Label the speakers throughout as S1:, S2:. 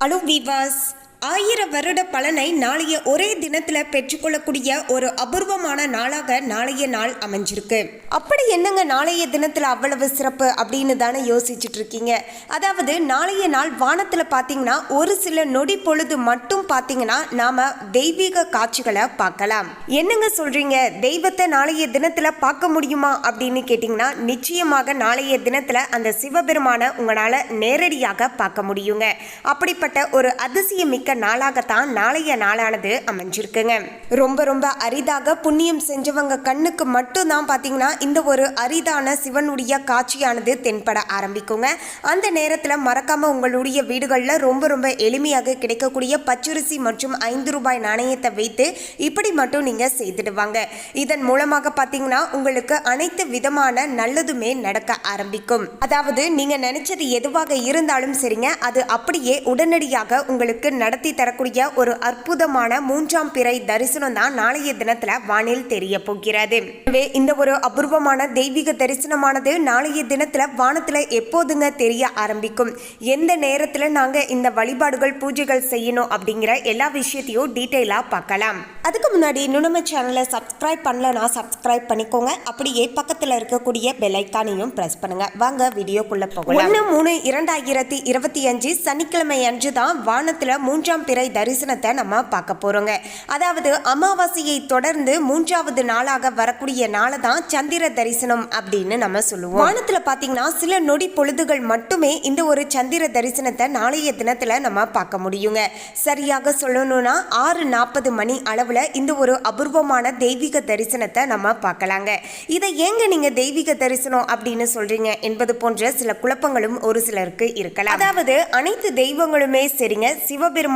S1: अलो viewers ஆயிர வருட பலனை நாளைய ஒரே தினத்துல பெற்றுக்கொள்ளக்கூடிய ஒரு அபூர்வமான நாளாக நாளைய நாள் அமைஞ்சிருக்கு. அப்படி என்னங்க நாளைய தினத்துல அவ்வளவு சிறப்பு அப்படின்னு தானே யோசிச்சுட்டு இருக்கீங்க அதாவது நாளைய நாள் வானத்துல பாத்தீங்கன்னா ஒரு சில நொடி பொழுது மட்டும் பாத்தீங்கன்னா நாம தெய்வீக காட்சிகளை பார்க்கலாம். என்னங்க சொல்றீங்க? தெய்வத்தை நாளைய தினத்துல பார்க்க முடியுமா அப்படின்னு கேட்டிங்கன்னா நிச்சயமாக நாளைய தினத்துல அந்த சிவபெருமான உங்களால நேரடியாக பார்க்க முடியுங்க. அப்படிப்பட்ட ஒரு அதிசயமிக்க நாளாகத்தான் நாளைய நாளானது அமைஞ்சிருக்குங்க. ரொம்ப ரொம்ப அரிதாக புண்ணியம் செஞ்சவங்க கண்ணுக்கு மட்டும் தான் பார்த்தீங்கன்னா இந்த ஒரு அரிதான சிவனுடைய காட்சியானது தென்பட ஆரம்பிக்குங்க. அந்த நேரத்தில் மறக்காம உங்களுடைய வீடுகளில் ரொம்ப ரொம்ப எளிமையாக கிடைக்கக்கூடிய பச்சரிசி மற்றும் ஐந்து ரூபாய் நாணயத்தை வைத்து இப்படி மட்டும் நீங்கள் செய்துடுவாங்க. இதன் மூலமாக பார்த்தீங்கன்னா உங்களுக்கு அனைத்து விதமான நல்லதுமே நடக்க ஆரம்பிக்கும். அதாவது நீங்கள் நினைச்சது எதுவாக இருந்தாலும் சரிங்க அது அப்படியே உடனடியாக உங்களுக்கு நடத்தி தரக்கூடிய ஒரு அற்புதமான மூன்றாம் பிறை தரிசனம் தான் நாளைய தினத்துல வானில் தெரிய போகிறது. எனவே இந்த ஒரு அபூர்வமான தெய்வீக தரிசனமானது நாளைய தினத்துல வானத்துல எப்போதுங்க தெரிய ஆரம்பிக்கும்? எந்த நேரத்துல நாங்க இந்த வழிபாடுகள் பூஜைகள் செய்யணும் அப்படிங்கிற எல்லா விஷயத்தையும் டீட்டெயிலா பார்க்கலாம். அதுக்கு முன்னாடி இன்னும் நம்ம சேனலை சப்ஸ்கிரைப் பண்ணலன்னா சப்ஸ்கிரைப் பண்ணிக்கோங்க. அப்படியே பக்கத்துல இருக்கக்கூடிய பெல் ஐக்கானையும் பிரஸ் பண்ணுங்க. வாங்க வீடியோக்குள்ள போகலாம். ஒன்று மூணு இரண்டாயிரத்தி இருபத்தி அஞ்சு சனிக்கிழமை அன்று தான் வானத்துல மூன்றாம் பிறை தரிசனத்தை நம்ம பார்க்க போறோங்க. அதாவது அமாவாசையை தொடர்ந்து மூன்றாவது நாளாக வரக்கூடிய நாளை தான் சந்திர தரிசனம் அப்படின்னு நம்ம சொல்லுவோம். வானத்துல பாத்தீங்கன்னா சில நொடி பொழுதுகள் மட்டுமே இந்த ஒரு சந்திர தரிசனத்தை நாளைய தினத்துல நம்ம பார்க்க முடியுங்க. சரியாக சொல்லணும்னா ஆறு நாற்பது மணி அளவுல இந்த ஒரு அபூர்வமான தெய்வீக தரிசனத்தை நம்ம பார்க்கலாங்க. இதை ஏங்க நீங்க தெய்வீக தரிசனம் அப்படின்னு சொல்றீங்க என்பது போன்ற சில குழப்பங்களும் ஒரு சிலருக்கு இருக்கலாம். அதாவது அனைத்து தெய்வங்களுமே சரிங்க.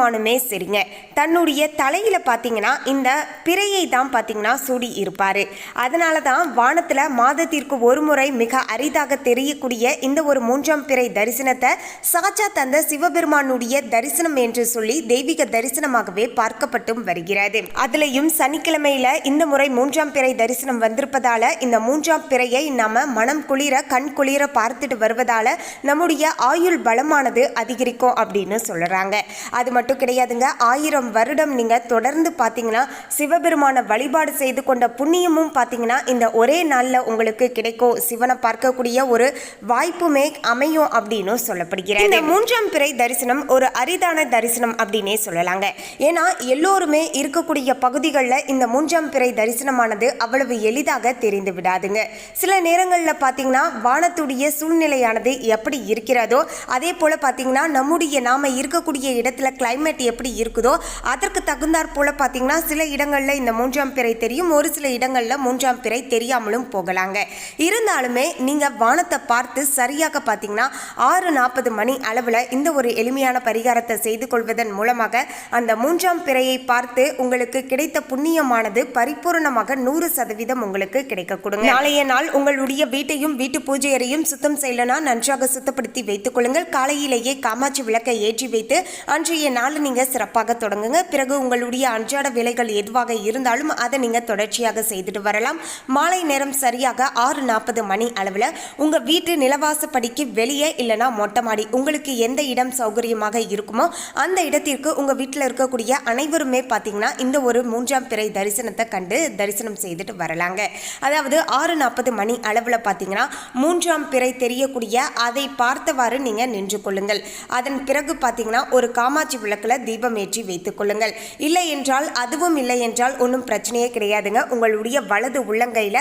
S1: சிவபெருமானுமே சரிங்க. தன்னுடைய தலையில் பார்த்தீங்கன்னா இந்த பிறையை தான் பார்த்தீங்கன்னா சூடி இருப்பார். அதனால தான் வானத்தில் மாதத்திற்கு ஒரு முறை மிக அரிதாக தெரியக்கூடிய இந்த ஒரு மூன்றாம் பிறை தரிசனத்தை சாச்சா தந்த சிவபெருமானுடைய தரிசனம் என்று சொல்லி தெய்வீக தரிசனமாகவே பார்க்கப்பட்டும் வருகிறது. அதுலேயும் சனிக்கிழமையில இந்த முறை மூன்றாம் பிறை தரிசனம் வந்திருப்பதால இந்த மூன்றாம் பிறையை நாம மனம் குளிர கண் குளிர பார்த்துட்டு வருவதால நம்முடைய ஆயுள் பலமானது அதிகரிக்கும் அப்படின்னு சொல்றாங்க. அது மட்டும் கிடையாதுங்க. ஆயிரம் வருடம் நீங்க தொடர்ந்து பாத்தீங்கன்னா சிவபெருமான வழிபாடு செய்து கொண்ட புண்ணியமும் பாத்தீங்கன்னா இந்த ஒரே நாள்ல உங்களுக்கு கிடைக்கும். சிவனை பார்க்கக்கூடிய ஒரு வாய்ப்புமே அமையும் அப்படின்னு சொல்லப்படுகிறது. இந்த மூன்றாம் பிறை தரிசனம் ஒரு அரிதான தரிசனம் அப்படின்னே சொல்லலாங்க. ஏன்னா எல்லோருமே இருக்கக்கூடிய பகுதிகளில் இந்த மூன்றாம் பிறை தரிசனமானது அவ்வளவு எளிதாக தெரிந்து விடாதுங்க. சில நேரங்களில் பார்த்தீங்கன்னா வானத்துடைய சூழ்நிலையானது எப்படி இருக்கிறதோ அதே போல் பார்த்தீங்கன்னா நம்முடைய நாம இருக்கக்கூடிய இடத்துல கிளைமேட் கிளைமேட் எப்படி இருக்குதோ அதற்கு தகுந்தாற் போல பார்த்தீங்கன்னா சில இடங்களில் இந்த மூன்றாம் பிறை தெரியும் ஒரு சில இடங்களில் மூன்றாம் பிறை தெரியாமலும் போகலாங்க. இருந்தாலுமே நீங்கள் வானத்தை பார்த்து சரியாக பார்த்தீங்கன்னா ஆறு நாற்பது மணி அளவில் இந்த ஒரு எளிமையான பரிகாரத்தை செய்து கொள்வதன் மூலமாக அந்த மூன்றாம் பிறையை பார்த்து உங்களுக்கு கிடைத்த புண்ணியமானது பரிபூர்ணமாக நூறு சதவீதம் உங்களுக்கு கிடைக்க கொடுங்க நாளைய நாள் உங்களுடைய வீட்டையும் வீட்டு பூஜை அறையும் சுத்தம் செய்யலனா நன்றாக சுத்தப்படுத்தி வைத்துக் கொள்ளுங்கள். காலையிலேயே காமாட்சி விளக்கை ஏற்றி வைத்து அன்றைய நாள் நீங்க சிறப்பாக தொடங்குங்க. பிறகு உங்களுடைய அன்றாட வேலைகள் எதுவாக இருந்தாலும் அதை நீங்கள் தொடர்ச்சியாக செய்துட்டு வரலாம். மாலை நேரம் சரியாக ஆறு நாற்பது மணி அளவில் உங்கள் வீட்டு நிலவாசப்படிக்கு வெளியே இல்லைனா மொட்டை மாடி உங்களுக்கு எந்த இடம் சௌகரியமாக இருக்குமோ அந்த இடத்திற்கு உங்கள் வீட்டில் இருக்கக்கூடிய அனைவருமே பார்த்தீங்கன்னா இந்த ஒரு மூன்றாம் பிறை தரிசனத்தை கண்டு தரிசனம் செய்துட்டு வரலாங்க. அதாவது ஆறு நாற்பது மணி அளவில் பார்த்தீங்கன்னா மூன்றாம் பிறை தெரியக்கூடிய அதை பார்த்தவாறு நீங்கள் நின்று கொள்ளுங்கள். அதன் பிறகு பார்த்தீங்கன்னா ஒரு காமாட்சி விளக்கில் தீபம் ஏற்றி வைத்துக் கொள்ளுங்கள். இல்லை என்றால் அதுவும் இல்லை என்றால் ஒன்றும் பிரச்சனையே கிடையாதுங்க. உங்களுடைய வலது உள்ளங்கையில்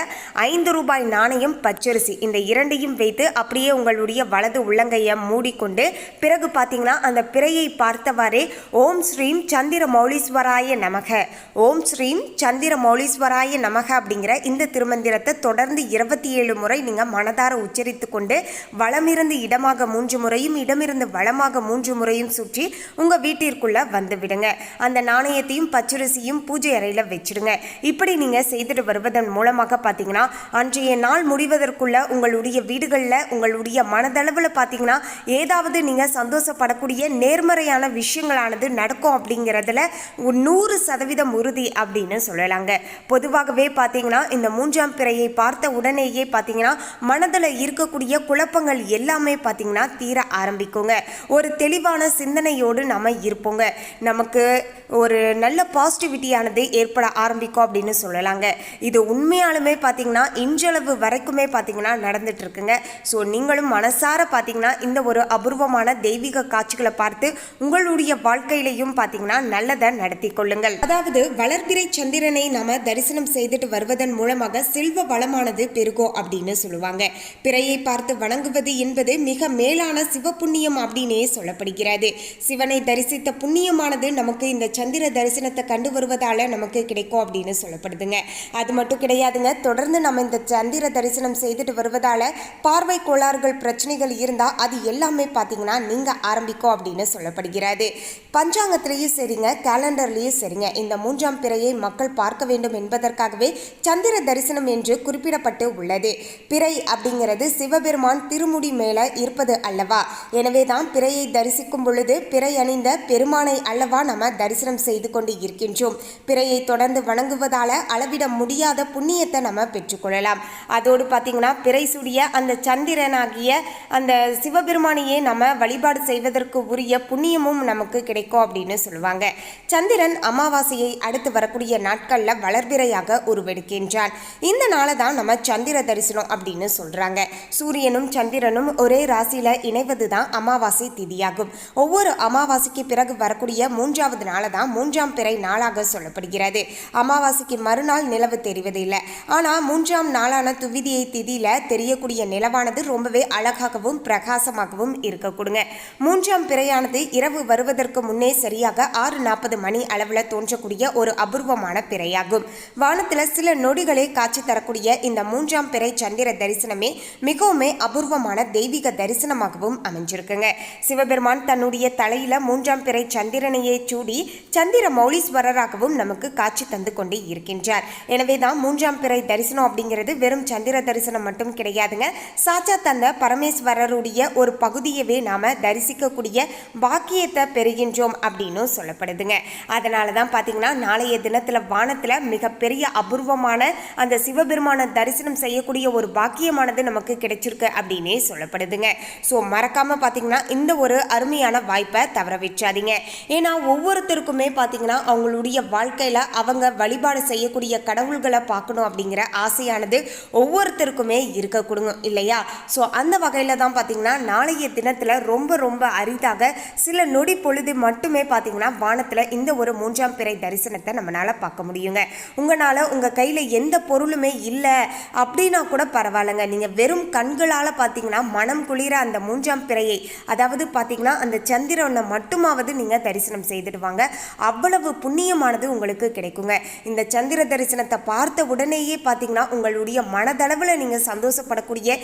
S1: ஐந்து ரூபாய் நாணயம் பச்சரிசி இந்த இரண்டையும் வைத்து அப்படியே உங்களுடைய வலது உள்ளங்கையை மூடிக்கொண்டு பிறகு பார்த்தீங்கன்னா அந்த பிறையை பார்த்தவாறே ஓம் ஸ்ரீம் சந்திர மௌலீஸ்வராய நமக. ஓம் ஸ்ரீம் சந்திர மௌலீஸ்வராய நமக அப்படிங்கிற இந்த திருமந்திரத்தை தொடர்ந்து இருபத்தி ஏழு முறை நீங்கள் மனதார உச்சரித்து கொண்டு வளமிருந்து இடமாக மூன்று முறையும் இடமிருந்து வளமாக மூன்று முறையும் சுற்றி உங்கள் வீட்டிற்குள்ள வந்து விடுங்க அந்த நாணயத்தையும் பச்சரிசியும் பூஜை அறையில் வச்சிடுங்க. இப்படி நீங்கள் செய்துட்டு வருவதன் மூலமாக பார்த்தீங்கன்னா அன்றைய நாள் முடிவதற்குள்ள உங்களுடைய வீடுகளில் உங்களுடைய மனதளவில் பார்த்தீங்கன்னா ஏதாவது நீங்கள் சந்தோஷப்படக்கூடிய நேர்மறையான விஷயங்களானது நடக்கும் அப்படிங்கிறதுல நூறு சதவீதம் உறுதி அப்படின்னு சொல்லலாங்க. பொதுவாகவே பார்த்தீங்கன்னா இந்த மூன்றாம் பிறையை பார்த்த உடனேயே பார்த்தீங்கன்னா மனதில் இருக்கக்கூடிய குழப்பங்கள் எல்லாமே பார்த்தீங்கன்னா தீர ஆரம்பிக்குங்க. ஒரு தெளிவான சிந்தனையோடு நம்ம இருப்போங்க. நமக்கு ஒரு நல்ல பாசிட்டிவிட்டியானது ஏற்பட ஆரம்பிக்கும் அப்படின்னு சொல்லலாங்க. இது உண்மையாலுமே பார்த்தீங்கன்னா இன்றளவு வரைக்குமே பார்த்திங்கன்னா நடந்துட்டு இருக்குங்க. ஸோ நீங்களும் மனசார பார்த்திங்கன்னா இந்த ஒரு அபூர்வமான தெய்வீக காட்சிகளை பார்த்து உங்களுடைய வாழ்க்கையிலையும் பார்த்திங்கன்னா நல்லதை நடத்தி கொள்ளுங்கள். அதாவது வளர்பிறை சந்திரனை நாம தரிசனம் செய்துட்டு வருவதன் மூலமாக செல்வ வளமானது பெருகும் அப்படின்னு சொல்லுவாங்க. பிறையை பார்த்து வணங்குவது என்பது மிக மேலான சிவ புண்ணியம் அப்படின்னே சொல்லப்படுகிறது. சிவனை தரிசி தரிசித்த புண்ணியமானது நமக்கு இந்த சந்திர தரிசனத்தை கண்டு வருவதால் நமக்கு கிடைக்கும் அப்படின்னு சொல்லப்படுதுங்க. அது மட்டும் கிடையாதுங்க. தொடர்ந்து நம்ம இந்த சந்திர தரிசனம் செய்துட்டு வருவதால் பார்வை கோளாறுகள் பிரச்சனைகள் இருந்தால் அது எல்லாமே பார்த்தீங்கன்னா நீங்கள் ஆரம்பிக்கும் அப்படின்னு சொல்லப்படுகிறது. பஞ்சாங்கத்திலையும் சரிங்க. கேலண்டர்லேயும் சரிங்க. இந்த மூன்றாம் பிறையை மக்கள் பார்க்க வேண்டும் என்பதற்காகவே சந்திர தரிசனம் என்று குறிப்பிடப்பட்டு உள்ளது. பிறை அப்படிங்கிறது சிவபெருமான் திருமுடி மேலே இருப்பது அல்லவா? எனவே தான் பிறையை தரிசிக்கும் பொழுது பிறை அணிந்த பெருமானை அல்லவா நம்ம தரிசனம் செய்து கொண்டு இருக்கின்றோம். பிறையை தொடர்ந்து வணங்குவதால அளவிட முடியாத புண்ணியத்தை நம்ம பெற்றுக்கொள்ளலாம். அதோடு பார்த்தீங்கன்னா பிறை சுடிய அந்த சந்திரனாகிய அந்த சிவபெருமானையே நம்ம வழிபாடு செய்வதற்கு உரிய புண்ணியமும் நமக்கு கிடைக்கும் அப்படின்னு சொல்லுவாங்க. சந்திரன் அமாவாசையை அடுத்து வரக்கூடிய நாட்களில் வளர்பிறையாக உருவெடுக்கின்றான். இந்த நாளை தான் நம்ம சந்திர தரிசனம் அப்படின்னு சொல்கிறாங்க சூரியனும் சந்திரனும் ஒரே ராசியில் இணைவது தான் அமாவாசை திதியாகும். ஒவ்வொரு அமாவாசைக்கு பிறகு வரக்கூடிய மூன்றாவது நாளை தான் மூன்றாம் பிறை நாளாக சொல்லப்படுகிறது. அமாவாசைக்கு மறுநாள் நிலவு தெரிவது இல்லை ஆனால் மூன்றாம் நாளான துவிதியை திதியில் தெரியக்கூடிய நிலவானது ரொம்பவே அழகாகவும் பிரகாசமாகவும் இருக்கக்கூடுங்க. மூன்றாம் பிறையானது இரவு வருவதற்கு முன்னே சரியாக ஆறு நாற்பது மணி அளவில் தோன்றக்கூடிய ஒரு அபூர்வமான பிறையாகும். வானத்தில் சில நொடிகளே காட்சி தரக்கூடிய இந்த மூன்றாம் பிறை சந்திர தரிசனமே மிகவுமே அபூர்வமான தெய்வீக தரிசனமாகவும் அமைஞ்சிருக்குங்க. சிவபெருமான் தன்னுடைய தலையில மூன்றாம் பிறை சந்திரனையே சூடி சந்திர மௌலீஸ்வரராகவும் நமக்கு காட்சி தந்து கொண்டே இருக்கின்றார். எனவே தான் மூன்றாம் பிறை தரிசனம் அப்படிங்கிறது வெறும் சந்திர தரிசனம் மட்டும் கிடையாதுங்க. சாச்சா தந்த பரமேஸ்வரருடைய ஒரு பகுதியவே நாம தரிசிக்கக்கூடிய பாக்கியத்தை பெறுகின்றோம் அப்படின்னு சொல்லப்படுதுங்க. அதனால தான் பார்த்தீங்கன்னா நாளைய தினத்தில் வானத்தில் மிகப்பெரிய அபூர்வமான அந்த சிவபெருமான தரிசனம் செய்யக்கூடிய ஒரு பாக்கியமானது நமக்கு கிடைச்சிருக்கு அப்படின்னே சொல்லப்படுதுங்க. ஸோ மறக்காம பார்த்தீங்கன்னா இந்த ஒரு அருமையான வாய்ப்பை தவற விட்டுறாதீங்க ஏன்னா ஒவ்வொருத்தருக்குமே பார்த்தீங்கன்னா அவங்களுடைய வாழ்க்கையில் அவங்க வழிபாடு செய்யக்கூடிய கடவுள்களை பார்க்கணும் அப்படிங்கிற ஆசையானது ஒவ்வொருத்தருக்குமே இருக்கக்கூடும் இல்லையா? ஸோ அந்த வகையில் தான் பார்த்தீங்கன்னா நாளைய தினத்தில் ரொம்ப ரொம்ப அரிதாக சில நொடி பொழுது மட்டுமே பார்த்தீங்கன்னா வானத்தில் இந்த ஒரு மூன்றாம் பிறை தரிசனத்தை நம்மளால் பார்க்க முடியுங்க. உங்களால் உங்கள் கையில் எந்த பொருளுமே இல்லை அப்படின்னா கூட பரவாயில்லைங்க. நீங்கள் வெறும் கண்களால் பார்த்தீங்கன்னா மனம் குளிர அந்த மூன்றாம் பிறையை அதாவது பார்த்தீங்கன்னா அந்த சந்திரனை மட்டுமாவது நீங்கள் தரிசனம் செய்துடுவாங்க அவ்வளவு புண்ணியமானது உங்களுக்கு கிடைக்குங்க. இந்த சந்திர தரிசனத்தை பார்த்த உடனேயே பார்த்தீங்கன்னா உங்களுடைய மனதளவில் நீங்கள் சந்தோஷப்படக்கூடிய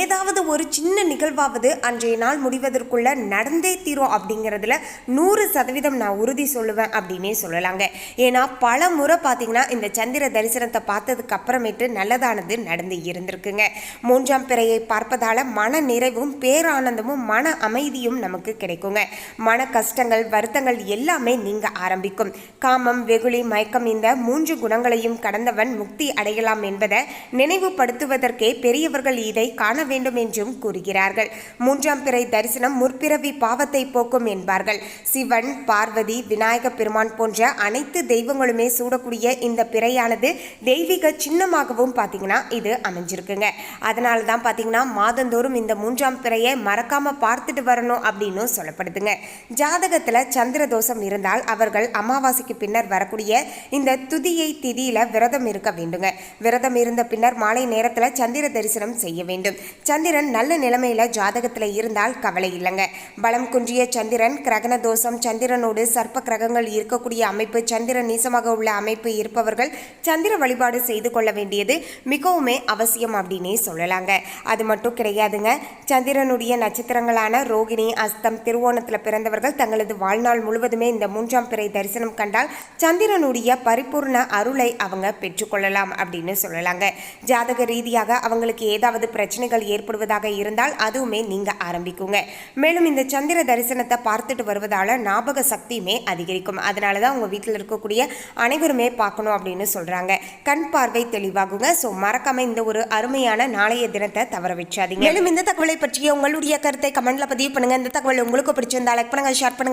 S1: ஏதாவது ஒரு சின்ன நிகழ்வாவது அன்றைய நாள் முடிவதற்குள்ள நடந்தே தீரும் அப்படிங்கிறதுல நூறு சதவீதம் நான் உறுதி சொல்லுவேன் அப்படின்னே சொல்லலாங்க. ஏன்னா பல முறை பார்த்தீங்கன்னா இந்த சந்திர தரிசனத்தை பார்த்ததுக்கு அப்புறமேட்டு நல்லதானது நடந்து இருந்திருக்குங்க. மூன்றாம் பிறையை பார்ப்பதால மன நிறைவும் பேரானந்தமும் மன அமைதியும் நமக்கு கிடைக்குங்க. மன கஷ்டங்கள் வருத்தங்கள் எல்லாமே நீங்க ஆரம்பிக்கும். காமம் வெகுளி மயக்கம் இந்த மூன்று குணங்களையும் கடந்தவன் முக்தி அடையலாம் என்பதை நினைவுபடுத்துவதற்கே பெரியவர்கள் இதை காண வேண்டும் என்றும் கூறுகிறார்கள். மூன்றாம் பிறை தரிசனம் முற்பிறவி பாவத்தை போக்கும் என்பார்கள். சிவன் பார்வதி விநாயக பெருமான் போன்ற அனைத்து தெய்வங்களுமே சூடக்கூடிய இந்த பிறையானது தெய்வீக சின்னமாகவும் பார்த்தீங்கன்னா இது அமைஞ்சிருக்குங்க. அதனால தான் பார்த்தீங்கன்னா மாதந்தோறும் இந்த மூன்றாம் பிறையை மறக்காம பார்த்துட்டு வரணும் அப்படின்னு சொல்லப்படுதுங்க. ஜாதக ஜாதகத்தில் சந்திர தோஷம் இருந்தால் அவர்கள் அமாவாசைக்கு பின்னர் வரக்கூடிய இந்த துதியை திதியில் விரதம் இருக்க வேண்டுங்க. விரதம் இருந்த பின்னர் மாலை நேரத்தில் சந்திர தரிசனம் செய்ய வேண்டும். சந்திரன் நல்ல நிலைமையில் ஜாதகத்தில் இருந்தால் கவலை இல்லைங்க. பலம் குன்றிய சந்திரன் கிரகண தோஷம் சந்திரனோடு சர்ப்ப கிரகங்கள் இருக்கக்கூடிய அமைப்பு சந்திரன் நீசமாக உள்ள அமைப்பு இருப்பவர்கள் சந்திர வழிபாடு செய்து கொள்ள வேண்டியது மிகவுமே அவசியம் அப்படின்னே சொல்லலாங்க. அது மட்டும் கிடையாதுங்க. சந்திரனுடைய நட்சத்திரங்களான ரோகிணி அஸ்தம் திருவோணத்தில் பிறந்தவர்கள் தங்களது வாழ்நாள் முழுவதுமே இந்த மூன்றாம் பிறை தரிசனம் கண்டால் சந்திரனுடைய பரிபூர்ண அருளை அவங்க பெற்றுக்கொள்ளலாம் அப்படின்னு சொல்லலாங்க. ஜாதக ரீதியாக அவங்களுக்கு ஏதாவது பிரச்சனைகள் ஏற்படுவதாக இருந்தால் அதுவுமே நீங்க ஆரம்பிக்குங்க. மேலும் இந்த சந்திர தரிசனத்தை பார்த்துட்டு வருவதால் ஞாபக சக்தியுமே அதிகரிக்கும். அதனாலதான் தான் வீட்டில் இருக்கக்கூடிய அனைவருமே பார்க்கணும் அப்படின்னு சொல்றாங்க. கண் பார்வை தெளிவாகுங்க. ஸோ மறக்காமல் இந்த ஒரு அருமையான நாளைய தினத்தை தவற வச்சாதீங்க. மேலும் இந்த தகவலை பற்றிய உங்களுடைய கருத்தை கமெண்ட்ல பதிவு பண்ணுங்கள் இந்த தகவல் உங்களுக்கு பிடிச்சிருந்தா லைக் பண்ணுங்கள் ஷேர் பண்ணுங்கள்